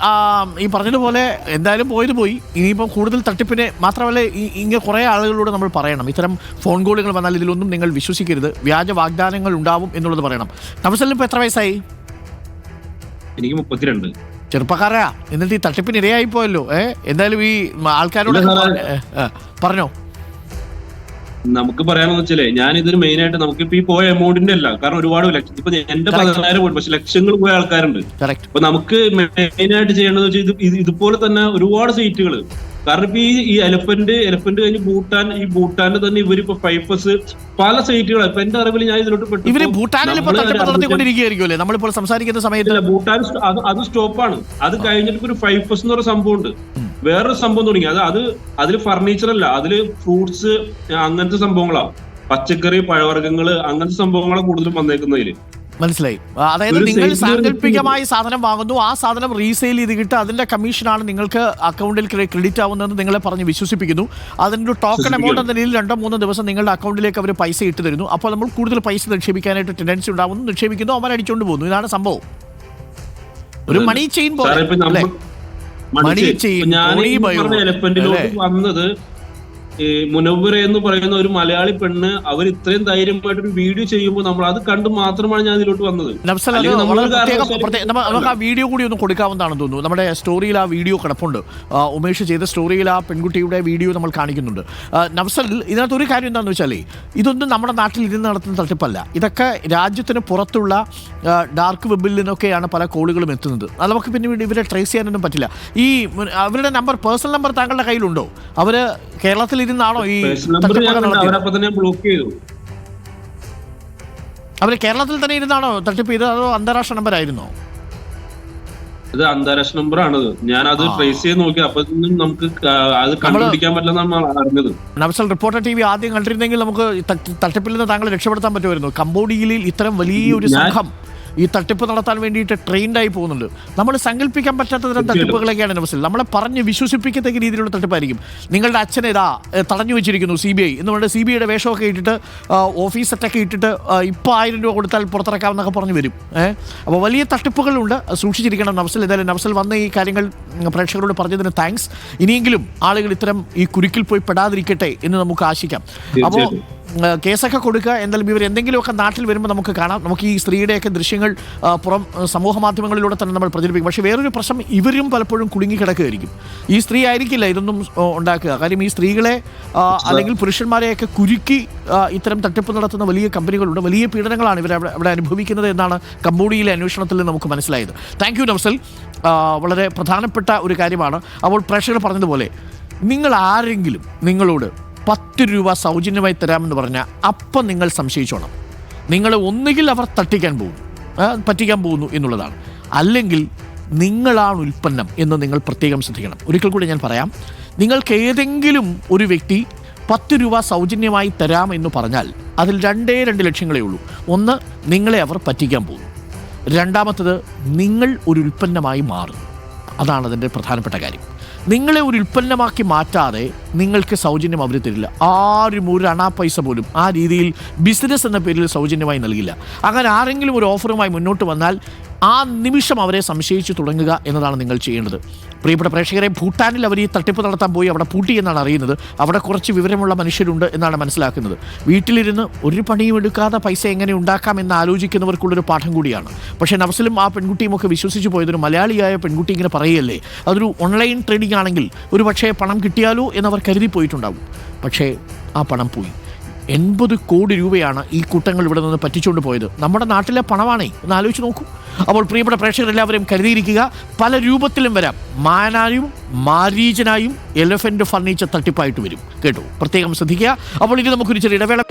ആ, ഈ പറഞ്ഞതുപോലെ എന്തായാലും പോയത് പോയി. ഇനിയിപ്പം കൂടുതൽ തട്ടിപ്പിനെ മാത്രമല്ല ഇങ്ങനെ കുറേ ആളുകളോട് നമ്മൾ പറയണം. ഇത്തരം ഫോൺ കോളുകൾ വന്നാൽ ഇതിലൊന്നും നിങ്ങൾ വിശ്വസിക്കരുത്. വ്യാജ വാഗ്ദാനങ്ങൾ ഉണ്ടാവും എന്നുള്ളത് പറയണം. നംസലിന് ഇപ്പോൾ എത്ര വയസ്സായി? എനിക്ക് മുപ്പത്തിരണ്ട്. ചെറുപ്പക്കാരാ. എന്നിട്ട് ഈ തട്ടിപ്പിന് ഇരയായി പോയല്ലോ. ഏഹ് എന്തായാലും ഈ ആൾക്കാരോട് പറഞ്ഞോ. നമുക്ക് പറയാനെന്ന് വെച്ചാലേ ഞാൻ ഇതിന് മെയിൻ ആയിട്ട് നമുക്ക് ഇപ്പൊ ഈ പോയ എമൗണ്ടിന്റെ അല്ല കാരണം ഒരുപാട് ലക്ഷം ഇപ്പൊ എന്റെ. പതിനായിരം പോയി പക്ഷെ ലക്ഷങ്ങൾ പോയ ആൾക്കാരുണ്ട്. അപ്പൊ നമുക്ക് മെയിൻ ആയിട്ട് ചെയ്യേണ്ടത് വെച്ചാൽ ഇത് ഇത് ഇതുപോലെ തന്നെ ഒരുപാട് സീറ്റുകൾ കാരണം ഇപ്പൊ ഈ ഈ എലഫന്റ് എലഫന്റ് കഴിഞ്ഞ് ഭൂട്ടാൻ ഈ ഭൂട്ടാന്റെ തന്നെ ഇവരിപ്പോ പൈപ്പസ് പല സൈറ്റുകൾ ഇപ്പൊ എന്റെ അറിവിൽ ഞാൻ ഇതിലോട്ട് പെട്ടു ഇവർ ഭൂട്ടാനിൽ നടത്തിക്കൊണ്ടിരിക്കുകയായിരിക്കുമല്ലേ? നമ്മളിപ്പോൾ സംസാരിക്കുന്ന സമയത്ത് ഭൂട്ടാൻ അത് അത് സ്റ്റോപ്പാണ്. അത് കഴിഞ്ഞിട്ട് ഒരു ഫൈഫസ് എന്ന് പറയുന്ന സംഭവം ഉണ്ട് വേറൊരു സംഭവം തുടങ്ങി. അത് അത് അതിൽ ഫർണിച്ചർ അല്ല അതിൽ ഫ്രൂട്ട്സ് അങ്ങനത്തെ സംഭവങ്ങളാ. പച്ചക്കറി പഴവർഗങ്ങൾ അങ്ങനത്തെ സംഭവങ്ങളാണ് കൂടുതലും വന്നേക്കുന്നതിൽ. മനസ്സിലായി. അതായത് നിങ്ങൾ സാങ്കല്പികമായി സാധനം വാങ്ങുന്നു ആ സാധനം റീസെയിൽ ചെയ്ത് കിട്ടുക അതിന്റെ കമ്മീഷനാണ് നിങ്ങൾക്ക് അക്കൗണ്ടിൽ ക്രെഡിറ്റ് ആവുന്നതെന്ന് നിങ്ങളെ പറഞ്ഞ് വിശ്വസിപ്പിക്കുന്നു. അതിന്റെ ഒരു ടോക്കൺ. എമൗണ്ട് എന്ന നിലയിൽ രണ്ടോ മൂന്നോ ദിവസം നിങ്ങളുടെ അക്കൗണ്ടിലേക്ക് അവർ പൈസ ഇട്ട് തരുന്നു. അപ്പോൾ നമ്മൾ കൂടുതൽ പൈസ നിക്ഷേപിക്കാനായിട്ട് ടെൻഡൻസി ഉണ്ടാവുന്നു നിക്ഷേപിക്കുന്നു അവൻ അടിച്ചുകൊണ്ട് പോകുന്നു. ഇതാണ് സംഭവം. ഒരു മണി ചെയിൻ പോലെ മണി ചെയിൻ, വന്നത് ഈ മുനവ്വര എന്ന് പറയുന്ന ഒരു മലയാളി പെണ്ണ് അവർ ഇത്രയും ധൈര്യമായിട്ട് ഒരു വീഡിയോ ചെയ്യുമ്പോൾ നമ്മൾ അത് കണ്ട് മാത്രമാണ് ഞാൻ ഇതിലോട്ട് വന്നത്. നമുക്ക് ആ വീഡിയോ കൂടി ഒന്ന് കൊടുക്കാവുന്നതാണെന്ന് തോന്നുന്നു. നമ്മുടെ സ്റ്റോറിയിൽ ആ വീഡിയോ കിടപ്പുണ്ട്. ഉമേഷ് ചെയ്ത സ്റ്റോറിയിൽ ആ പെൺകുട്ടിയുടെ വീഡിയോ നമ്മൾ കാണിക്കുന്നുണ്ട്. നവ്സൽ നഫ്സൽ ഇതിനകത്ത് ഒരു കാര്യം എന്താണെന്ന് വെച്ചാൽ ഇതൊന്നും നമ്മുടെ നാട്ടിൽ ഇരുന്ന് നടത്തുന്ന തട്ടിപ്പല്ല. ഇതൊക്കെ രാജ്യത്തിന് പുറത്തുള്ള ഡാർക്ക് വെബിൽ നിന്നൊക്കെയാണ് പല കോളുകളും എത്തുന്നത്. അത് നമുക്ക് പിന്നെ ഇവരെ ട്രേസ് ചെയ്യാനൊന്നും പറ്റില്ല. ഈ അവരുടെ നമ്പർ പേഴ്സണൽ നമ്പർ താങ്കളുടെ കയ്യിലുണ്ടോ? അവർ കേരളത്തിൽ ഇരുന്നാണോ ഈ ബ്ലോക്ക് ചെയ്തു. അവർ കേരളത്തിൽ തന്നെ ഇരുന്നാണോ തട്ടിപ്പ് ചെയ്തത് അതോ അന്താരാഷ്ട്ര നമ്പർ ആയിരുന്നോ? ഇത് അന്താരാഷ്ട്ര നമ്പർ ആണത് ഞാൻ അത് ട്രേസ് ചെയ്ത് നോക്കി. അപ്പൊ നമുക്ക് അത് കണ്ടുപിടിക്കാൻ പറ്റില്ലെന്നാണ് അറിഞ്ഞത്. നവസൽ റിപ്പോർട്ടർ ടി വി ആദ്യം കണ്ടിരുന്നെങ്കിൽ നമുക്ക് തട്ടിപ്പിൽ നിന്ന് താങ്കളെ രക്ഷപ്പെടുത്താൻ പറ്റുമായിരുന്നു. കംബോഡിയയിൽ ഇത്തരം വലിയൊരു സംഘം ഈ തട്ടിപ്പ് നടത്താൻ വേണ്ടിയിട്ട് ട്രെയിൻഡായി പോകുന്നുണ്ട്. നമ്മൾ സങ്കല്പിക്കാൻ പറ്റാത്ത തരം. തട്ടിപ്പുകളൊക്കെയാണ് മനസ്സിൽ. നമ്മളെ പറഞ്ഞ് വിശ്വസിപ്പിക്കത്തക്ക രീതിയിലുള്ള തട്ടിപ്പായിരിക്കും. നിങ്ങളുടെ അച്ഛനെ ഇതാ തടഞ്ഞു വെച്ചിരിക്കുന്നു സി ബി ഐ എന്ന് പറഞ്ഞാൽ സി ബി ഐയുടെ വേഷമൊക്കെ ഇട്ടിട്ട് ഓഫീസ് സെറ്റൊക്കെ ഇട്ടിട്ട് ഇപ്പം ഇപ്പോൾ ആയിരം രൂപ കൊടുത്താൽ പുറത്തിറക്കാമെന്നൊക്കെ പറഞ്ഞു വരും. ഏഹ് അപ്പോൾ വലിയ തട്ടിപ്പുകളുണ്ട്. സൂക്ഷിച്ചിരിക്കണം നവസൽ ഏതായാലും നവസൽ വന്ന ഈ കാര്യങ്ങൾ പ്രേക്ഷകരോട് പറഞ്ഞതിന് താങ്ക്സ് ഇനിയെങ്കിലും ആളുകൾ ഇത്തരം ഈ കുരുക്കിൽ പോയി പെടാതിരിക്കട്ടെ എന്ന് നമുക്ക് ആശിക്കാം. അപ്പോൾ കേസൊക്കെ കൊടുക്കുക. എന്തായാലും ഇവർ എന്തെങ്കിലുമൊക്കെ നാട്ടിൽ വരുമ്പോൾ നമുക്ക് കാണാം. നമുക്ക് ഈ സ്ത്രീയുടെയൊക്കെ ദൃശ്യങ്ങൾ പുറം സമൂഹ മാധ്യമങ്ങളിലൂടെ തന്നെ നമ്മൾ പ്രചരിപ്പിക്കും. പക്ഷേ വേറൊരു പ്രശ്നം ഇവരും പലപ്പോഴും കുടുങ്ങിക്കിടക്കുകയായിരിക്കും ഈ സ്ത്രീ ആയിരിക്കില്ല ഇതൊന്നും ഉണ്ടാക്കുക. കാര്യം ഈ സ്ത്രീകളെ അല്ലെങ്കിൽ പുരുഷന്മാരെയൊക്കെ കുരുക്കി ഇത്തരം തട്ടിപ്പ് നടത്തുന്ന വലിയ കമ്പനികളുണ്ട്. വലിയ പീഡനങ്ങളാണ് ഇവർ അവിടെ അനുഭവിക്കുന്നത് എന്നാണ് കമ്പോഡിയയിലെ അന്വേഷണത്തിൽ നമുക്ക് മനസ്സിലായത്. താങ്ക് യു നഫ്സൽ വളരെ പ്രധാനപ്പെട്ട ഒരു കാര്യമാണ്. അപ്പോൾ പ്രേക്ഷകർ പറഞ്ഞതുപോലെ നിങ്ങൾ ആരെങ്കിലും നിങ്ങളോട് പത്ത് രൂപ സൗജന്യമായി തരാമെന്ന് പറഞ്ഞാൽ അപ്പം നിങ്ങൾ സംശയിച്ചോണം. നിങ്ങൾ ഒന്നുകിൽ അവർ തട്ടിക്കാൻ പോകുന്നു പറ്റിക്കാൻ പോകുന്നു എന്നുള്ളതാണ്. അല്ലെങ്കിൽ നിങ്ങളാണ് ഉൽപ്പന്നം എന്ന് നിങ്ങൾ പ്രത്യേകം ശ്രദ്ധിക്കണം. ഒരിക്കൽ കൂടി ഞാൻ പറയാം. നിങ്ങൾക്ക് ഏതെങ്കിലും ഒരു വ്യക്തി പത്ത് രൂപ സൗജന്യമായി തരാമെന്ന് പറഞ്ഞാൽ അതിൽ രണ്ടേ രണ്ട് ലക്ഷ്യങ്ങളേ ഉള്ളൂ. ഒന്ന് നിങ്ങളെ അവർ പറ്റിക്കാൻ പോകുന്നു. രണ്ടാമത്തത് നിങ്ങൾ ഒരു ഉൽപ്പന്നമായി മാറും അതാണ് അതിന്റെ പ്രധാനപ്പെട്ട കാര്യം. നിങ്ങളെ ഒരു ഉൽപ്പന്നമാക്കി മാറ്റാതെ നിങ്ങൾക്ക് സൗജന്യം അവർ തരില്ല. ആരും ഒരു അണാ പൈസ പോലും ആ രീതിയിൽ ബിസിനസ് എന്ന പേരിൽ സൗജന്യമായി നൽകില്ല. അങ്ങനെ ആരെങ്കിലും ഒരു ഓഫറുമായി മുന്നോട്ട് വന്നാൽ ആ നിമിഷം അവരെ സംശയിച്ചു തുടങ്ങുക എന്നതാണ് നിങ്ങൾ ചെയ്യേണ്ടത്. പ്രിയപ്പെട്ട പ്രേക്ഷകരെ ഭൂട്ടാനിൽ അവർ ഈ തട്ടിപ്പ് നടത്താൻ പോയി അവിടെ പൂട്ടി എന്നാണ് അറിയുന്നത്. അവിടെ കുറച്ച് വിവരമുള്ള മനുഷ്യരുണ്ട് എന്നാണ് മനസ്സിലാക്കുന്നത്. വീട്ടിലിരുന്ന് ഒരു പണിയും എടുക്കാതെ പൈസ എങ്ങനെ ഉണ്ടാക്കാം എന്ന് ആലോചിക്കുന്നവർക്കുള്ളൊരു പാഠം കൂടിയാണ്. പക്ഷേ നവസിലും ആ പെൺകുട്ടിയും ഒക്കെ വിശ്വസിച്ച് പോയതൊരു മലയാളിയായ പെൺകുട്ടി ഇങ്ങനെ പറയല്ലേ? അതൊരു ഓൺലൈൻ ട്രേഡിംഗ് ആണെങ്കിൽ ഒരു പക്ഷേ പണം കിട്ടിയാലോ എന്നവർ കരുതി പോയിട്ടുണ്ടാവും പക്ഷേ ആ പണം പോയി. എൺപത് കോടി രൂപയാണ് ഈ കൂട്ടങ്ങൾ ഇവിടെ നിന്ന് പറ്റിച്ചുകൊണ്ട് പോയത്. നമ്മുടെ നാട്ടിലെ പണമാണേ. ഒന്ന് ആലോചിച്ച് നോക്കൂ. അപ്പോൾ പ്രിയപ്പെട്ട പ്രേക്ഷകരെല്ലാവരും കരുതിയിരിക്കുക പല രൂപത്തിലും വരാം. മാനായും മാരീചനായും എലഫന്റ് ഫർണിച്ചർ തട്ടിപ്പായിട്ട് വരും. കേട്ടോ? പ്രത്യേകം ശ്രദ്ധിക്കുക. അപ്പോൾ ഇത് നമുക്കൊരു ചെറിയ ഇടവേള